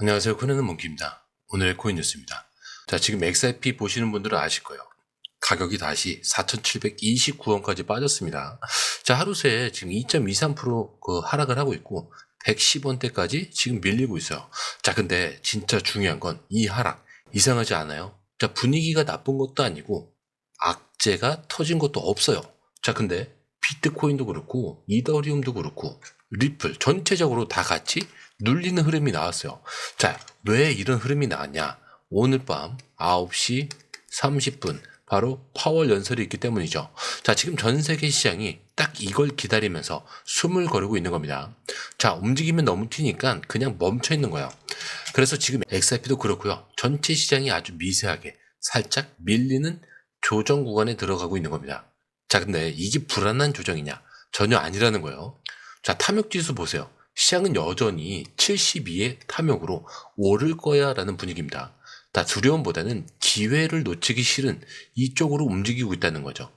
안녕하세요. 코너는 몽키입니다. 오늘의 코인 뉴스입니다. 자, 지금 XRP 보시는 분들은 아실 거예요. 가격이 다시 4,729원까지 빠졌습니다. 자, 하루 새에 지금 2.23%그 하락을 하고 있고 110원대까지 지금 밀리고 있어요. 자, 근데 진짜 중요한 건 이 하락 이상하지 않아요? 자, 분위기가 나쁜 것도 아니고 악재가 터진 것도 없어요. 자, 근데 비트코인도 그렇고 이더리움도 그렇고 리플 전체적으로 다 같이 눌리는 흐름이 나왔어요. 자, 왜 이런 흐름이 나왔냐? 오늘 밤 9시 30분 바로 파월 연설이 있기 때문이죠. 자, 지금 전 세계 시장이 딱 이걸 기다리면서 숨을 거르고 있는 겁니다. 자, 움직이면 너무 튀니까 그냥 멈춰 있는 거예요. 그래서 지금 XRP도 그렇고요. 전체 시장이 아주 미세하게 살짝 밀리는 조정 구간에 들어가고 있는 겁니다. 자, 근데 이게 불안한 조정이냐? 전혀 아니라는 거예요. 자, 탐욕 지수 보세요. 시장은 여전히 72의 탐욕으로 오를 거야 라는 분위기입니다. 다 두려움보다는 기회를 놓치기 싫은 이쪽으로 움직이고 있다는 거죠.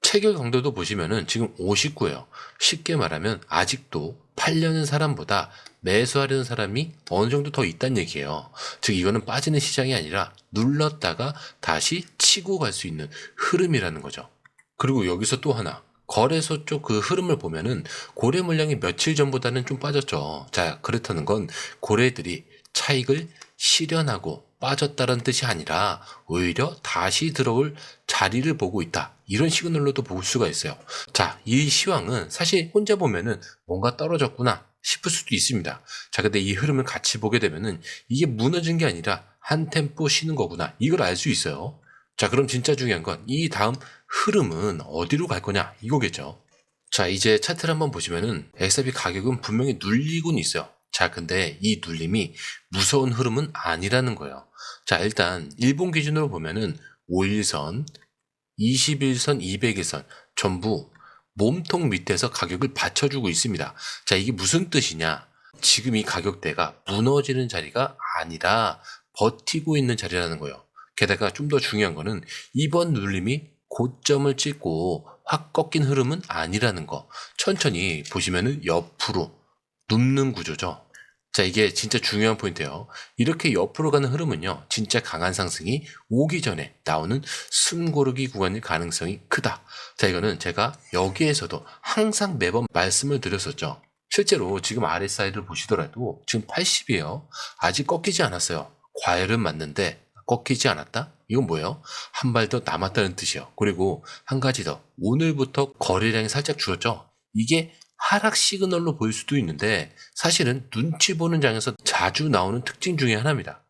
체결 강도도 보시면은 지금 59예요. 쉽게 말하면 아직도 팔려는 사람보다 매수하려는 사람이 어느 정도 더 있다는 얘기예요. 즉 이거는 빠지는 시장이 아니라 눌렀다가 다시 치고 갈 수 있는 흐름이라는 거죠. 그리고 여기서 또 하나 거래소 쪽 그 흐름을 보면은 고래 물량이 며칠 전보다는 좀 빠졌죠. 자 그렇다는 건 고래들이 차익을 실현하고 빠졌다는 뜻이 아니라 오히려 다시 들어올 자리를 보고 있다. 이런 시그널로도 볼 수가 있어요. 자, 이 시황은 사실 혼자 보면은 뭔가 떨어졌구나 싶을 수도 있습니다. 자, 근데 이 흐름을 같이 보게 되면은 이게 무너진 게 아니라 한 템포 쉬는 거구나. 이걸 알 수 있어요. 자, 그럼 진짜 중요한 건 이 다음 흐름은 어디로 갈 거냐 이거겠죠. 자, 이제 차트를 한번 보시면은 XRP 가격은 분명히 눌리곤 있어요. 자, 근데 이 눌림이 무서운 흐름은 아니라는 거예요. 자, 일단 일본 기준으로 보면은 5일선, 21선, 200일선 전부 몸통 밑에서 가격을 받쳐주고 있습니다. 자, 이게 무슨 뜻이냐? 지금 이 가격대가 무너지는 자리가 아니라 버티고 있는 자리라는 거예요. 게다가 좀 더 중요한 거는 이번 눌림이 고점을 찍고 확 꺾인 흐름은 아니라는 거. 천천히 보시면은 옆으로 눕는 구조죠. 자, 이게 진짜 중요한 포인트예요. 이렇게 옆으로 가는 흐름은요, 진짜 강한 상승이 오기 전에 나오는 숨고르기 구간일 가능성이 크다. 자, 이거는 제가 여기에서도 항상 매번 말씀을 드렸었죠. 실제로 지금 RSI를 보시더라도 지금 80이에요. 아직 꺾이지 않았어요. 과열은 맞는데 꺾이지 않았다? 이건 뭐예요? 한 발 더 남았다는 뜻이에요. 그리고 한 가지 더. 오늘부터 거래량이 살짝 줄었죠? 이게 하락 시그널로 보일 수도 있는데 사실은 눈치 보는 장에서 자주 나오는 특징 중에 하나입니다.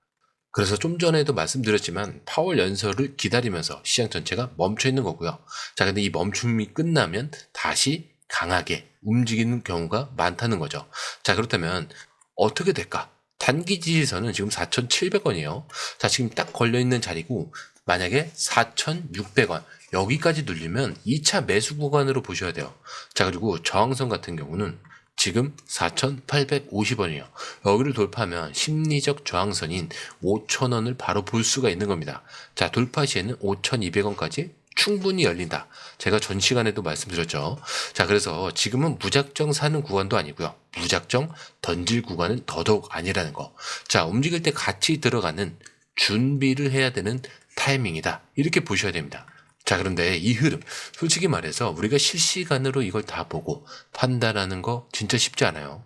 그래서 좀 전에도 말씀드렸지만 파월 연설을 기다리면서 시장 전체가 멈춰 있는 거고요. 자, 근데 이 멈춤이 끝나면 다시 강하게 움직이는 경우가 많다는 거죠. 자, 그렇다면 어떻게 될까? 단기 지지선은 지금 4,700원이에요. 자, 지금 딱 걸려있는 자리고, 만약에 4,600원, 여기까지 눌리면 2차 매수 구간으로 보셔야 돼요. 자, 그리고 저항선 같은 경우는 지금 4,850원이에요. 여기를 돌파하면 심리적 저항선인 5,000원을 바로 볼 수가 있는 겁니다. 자, 돌파 시에는 5,200원까지 충분히 열린다. 제가 전 시간에도 말씀드렸죠. 자, 그래서 지금은 무작정 사는 구간도 아니고요. 무작정 던질 구간은 더더욱 아니라는 거. 자, 움직일 때 같이 들어가는 준비를 해야 되는 타이밍이다. 이렇게 보셔야 됩니다. 자, 그런데 이 흐름, 솔직히 말해서 우리가 실시간으로 이걸 다 보고 판단하는 거 진짜 쉽지 않아요.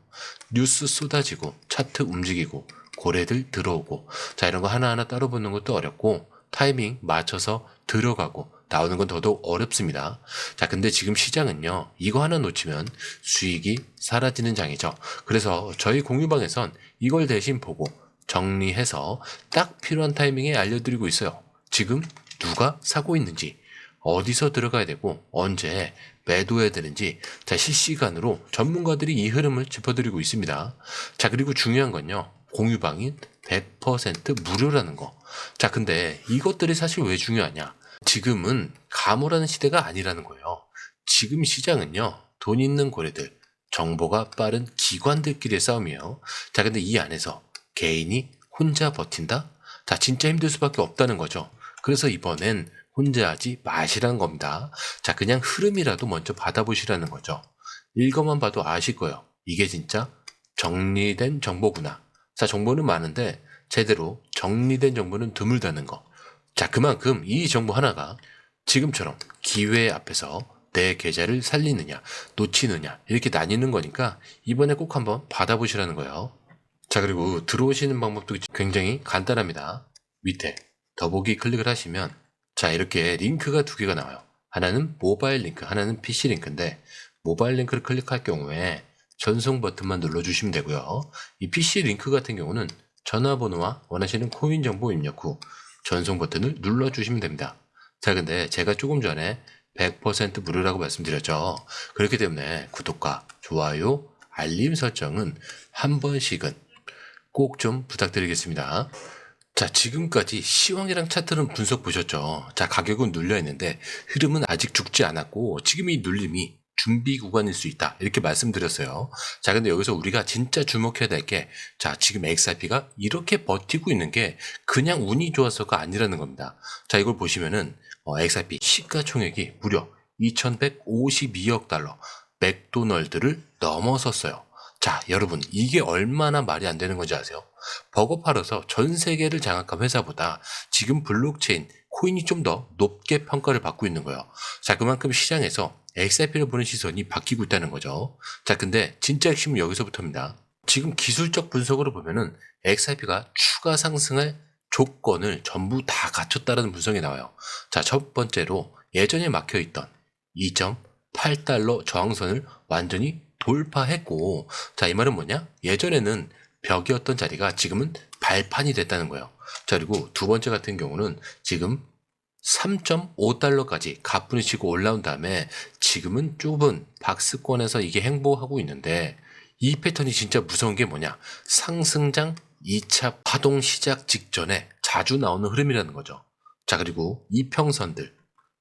뉴스 쏟아지고, 차트 움직이고, 고래들 들어오고, 자, 이런 거 하나하나 따로 보는 것도 어렵고, 타이밍 맞춰서 들어가고, 나오는 건 더더욱 어렵습니다. 자, 근데 지금 시장은요, 이거 하나 놓치면 수익이 사라지는 장이죠. 그래서 저희 공유방에선 이걸 대신 보고 정리해서 딱 필요한 타이밍에 알려드리고 있어요. 지금 누가 사고 있는지, 어디서 들어가야 되고, 언제 매도해야 되는지, 자, 실시간으로 전문가들이 이 흐름을 짚어드리고 있습니다. 자, 그리고 중요한 건요, 공유방인 100% 무료라는 거. 자, 근데 이것들이 사실 왜 중요하냐? 지금은 가물하는 시대가 아니라는 거예요. 지금 시장은요, 돈 있는 고래들, 정보가 빠른 기관들끼리의 싸움이에요. 자, 근데 이 안에서 개인이 혼자 버틴다? 자, 진짜 힘들 수밖에 없다는 거죠. 그래서 이번엔 혼자 하지 마시라는 겁니다. 자, 그냥 흐름이라도 먼저 받아보시라는 거죠. 읽어만 봐도 아실 거예요. 이게 진짜 정리된 정보구나. 자, 정보는 많은데 제대로 정리된 정보는 드물다는 거. 자, 그만큼 이 정보 하나가 지금처럼 기회 앞에서 내 계좌를 살리느냐, 놓치느냐, 이렇게 나뉘는 거니까 이번에 꼭 한번 받아보시라는 거예요. 자, 그리고 들어오시는 방법도 굉장히 간단합니다. 밑에 더보기 클릭을 하시면 자, 이렇게 링크가 두 개가 나와요. 하나는 모바일 링크, 하나는 PC 링크인데 모바일 링크를 클릭할 경우에 전송 버튼만 눌러주시면 되고요. 이 PC 링크 같은 경우는 전화번호와 원하시는 코인 정보 입력 후 전송 버튼을 눌러주시면 됩니다. 자, 근데 제가 조금 전에 100% 무료라고 말씀드렸죠. 그렇기 때문에 구독과 좋아요, 알림 설정은 한 번씩은 꼭 좀 부탁드리겠습니다. 자, 지금까지 시황이랑 차트는 분석 보셨죠? 자, 가격은 눌려 있는데 흐름은 아직 죽지 않았고 지금 이 눌림이 준비 구간일 수 있다. 이렇게 말씀드렸어요. 자, 근데 여기서 우리가 진짜 주목해야 될 게, 자, 지금 XRP가 이렇게 버티고 있는 게 그냥 운이 좋아서가 아니라는 겁니다. 자, 이걸 보시면은, 어, XRP 시가총액이 무려 2152억 달러, 맥도널드를 넘어섰어요. 자, 여러분, 이게 얼마나 말이 안 되는 건지 아세요? 버거 팔아서 전 세계를 장악한 회사보다 지금 블록체인, 코인이 좀 더 높게 평가를 받고 있는 거예요. 자, 그만큼 시장에서 XRP를 보는 시선이 바뀌고 있다는 거죠. 자, 근데 진짜 핵심은 여기서부터입니다. 지금 기술적 분석으로 보면은 XRP가 추가 상승할 조건을 전부 다 갖췄다는 분석이 나와요. 자, 첫 번째로 예전에 막혀 있던 2.8달러 저항선을 완전히 돌파했고, 자, 이 말은 뭐냐? 예전에는 벽이었던 자리가 지금은 발판이 됐다는 거예요. 자, 그리고 두 번째 같은 경우는 지금 3.5달러까지 가뿐히 치고 올라온 다음에 지금은 좁은 박스권에서 이게 행보하고 있는데 이 패턴이 진짜 무서운 게 뭐냐? 상승장 2차 파동 시작 직전에 자주 나오는 흐름이라는 거죠. 자, 그리고 이평선들.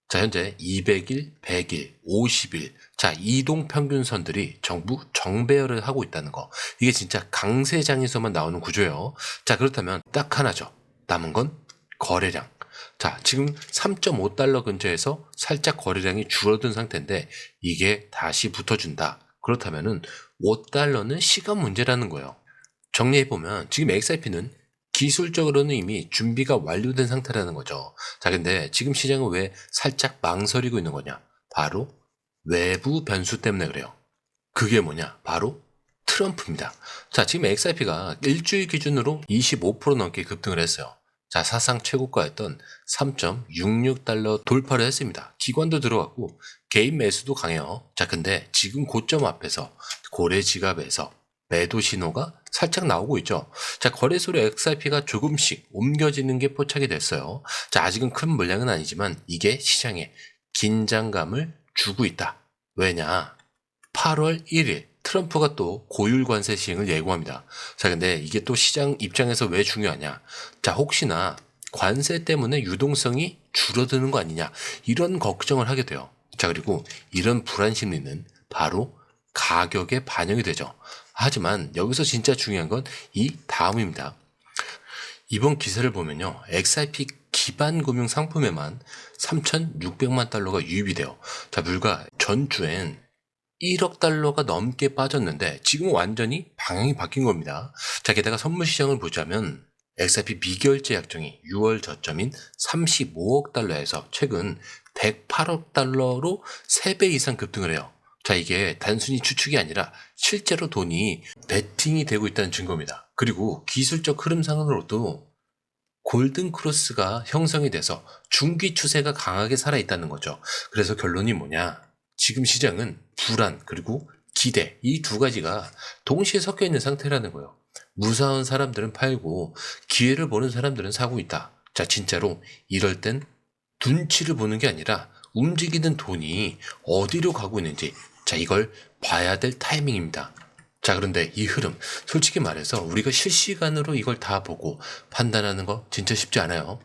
자, 현재 200일, 100일, 50일. 자, 이동 평균선들이 정부 정배열을 하고 있다는 거. 이게 진짜 강세장에서만 나오는 구조예요. 자, 그렇다면 딱 하나죠. 남은 건 거래량. 자, 지금 3.5달러 근처에서 살짝 거래량이 줄어든 상태인데 이게 다시 붙어준다. 그렇다면은 5달러는 시간 문제라는 거예요. 정리해보면 지금 XRP는 기술적으로는 이미 준비가 완료된 상태라는 거죠. 자, 근데 지금 시장은 왜 살짝 망설이고 있는 거냐? 바로 외부 변수 때문에 그래요. 그게 뭐냐? 바로 트럼프입니다. 자, 지금 XRP가 일주일 기준으로 25% 넘게 급등을 했어요. 자, 사상 최고가였던 3.66달러 돌파를 했습니다. 기관도 들어갔고 개인 매수도 강해요. 자, 근데 지금 고점 앞에서 고래 지갑에서 매도 신호가 살짝 나오고 있죠. 자, 거래소로 XRP가 조금씩 옮겨지는 게 포착이 됐어요. 자, 아직은 큰 물량은 아니지만 이게 시장에 긴장감을 주고 있다. 왜냐? 8월 1일 트럼프가 또 고율 관세 시행을 예고합니다. 자, 근데 이게 또 시장 입장에서 왜 중요하냐? 자, 혹시나 관세 때문에 유동성이 줄어드는 거 아니냐? 이런 걱정을 하게 돼요. 자, 그리고 이런 불안 심리는 바로 가격에 반영이 되죠. 하지만 여기서 진짜 중요한 건 이 다음입니다. 이번 기사를 보면요. XRP 기반 금융 상품에만 3,600만 달러가 유입이 돼요. 자, 불과 전주엔 1억 달러가 넘게 빠졌는데 지금 완전히 방향이 바뀐 겁니다. 자, 게다가 선물 시장을 보자면 XRP 미결제 약정이 6월 저점인 35억 달러에서 최근 108억 달러로 3배 이상 급등을 해요. 자, 이게 단순히 추측이 아니라 실제로 돈이 베팅이 되고 있다는 증거입니다. 그리고 기술적 흐름상으로도 골든 크로스가 형성이 돼서 중기 추세가 강하게 살아있다는 거죠. 그래서 결론이 뭐냐? 지금 시장은 불안 그리고 기대 이 두 가지가 동시에 섞여 있는 상태라는 거예요. 무사한 사람들은 팔고 기회를 보는 사람들은 사고 있다. 자, 진짜로 이럴 땐 눈치를 보는 게 아니라 움직이는 돈이 어디로 가고 있는지 자, 이걸 봐야 될 타이밍입니다. 자, 그런데 이 흐름, 솔직히 말해서 우리가 실시간으로 이걸 다 보고 판단하는 거 진짜 쉽지 않아요.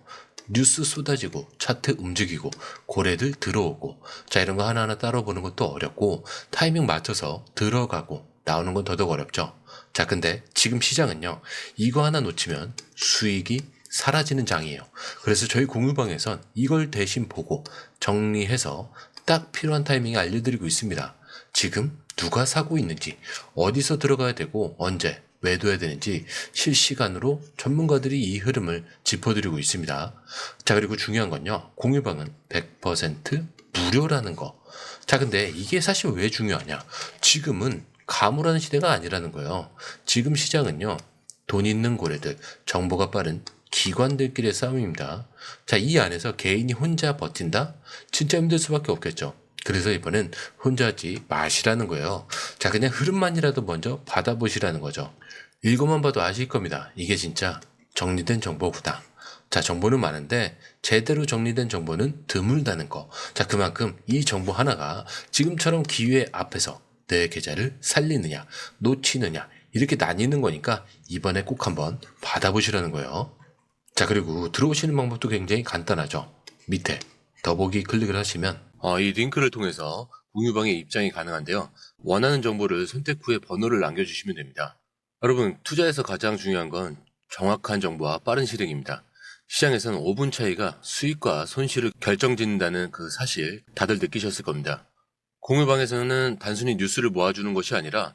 뉴스 쏟아지고, 차트 움직이고, 고래들 들어오고, 자, 이런 거 하나하나 따로 보는 것도 어렵고, 타이밍 맞춰서 들어가고, 나오는 건 더더욱 어렵죠. 자, 근데 지금 시장은요, 이거 하나 놓치면 수익이 사라지는 장이에요. 그래서 저희 공유방에선 이걸 대신 보고 정리해서 딱 필요한 타이밍에 알려드리고 있습니다. 지금 누가 사고 있는지, 어디서 들어가야 되고, 언제, 왜 둬야 되는지 실시간으로 전문가들이 이 흐름을 짚어드리고 있습니다. 자, 그리고 중요한 건요. 공유방은 100% 무료라는 거. 자, 근데 이게 사실 왜 중요하냐? 지금은 가물하는 시대가 아니라는 거예요. 지금 시장은요. 돈 있는 고래들, 정보가 빠른 기관들끼리의 싸움입니다. 자, 이 안에서 개인이 혼자 버틴다? 진짜 힘들 수밖에 없겠죠. 그래서 이번엔 혼자 하지 마시라는 거예요. 자, 그냥 흐름만이라도 먼저 받아보시라는 거죠. 읽어만 봐도 아실 겁니다. 이게 진짜 정리된 정보구나. 자, 정보는 많은데 제대로 정리된 정보는 드물다는 거. 자, 그만큼 이 정보 하나가 지금처럼 기회 앞에서 내 계좌를 살리느냐, 놓치느냐, 이렇게 나뉘는 거니까 이번에 꼭 한번 받아보시라는 거예요. 자, 그리고 들어오시는 방법도 굉장히 간단하죠. 밑에 더보기 클릭을 하시면 어, 이 링크를 통해서 공유방에 입장이 가능한데요. 원하는 정보를 선택 후에 번호를 남겨주시면 됩니다. 여러분, 투자에서 가장 중요한 건 정확한 정보와 빠른 실행입니다. 시장에서는 5분 차이가 수익과 손실을 결정짓는다는 그 사실 다들 느끼셨을 겁니다. 공유방에서는 단순히 뉴스를 모아주는 것이 아니라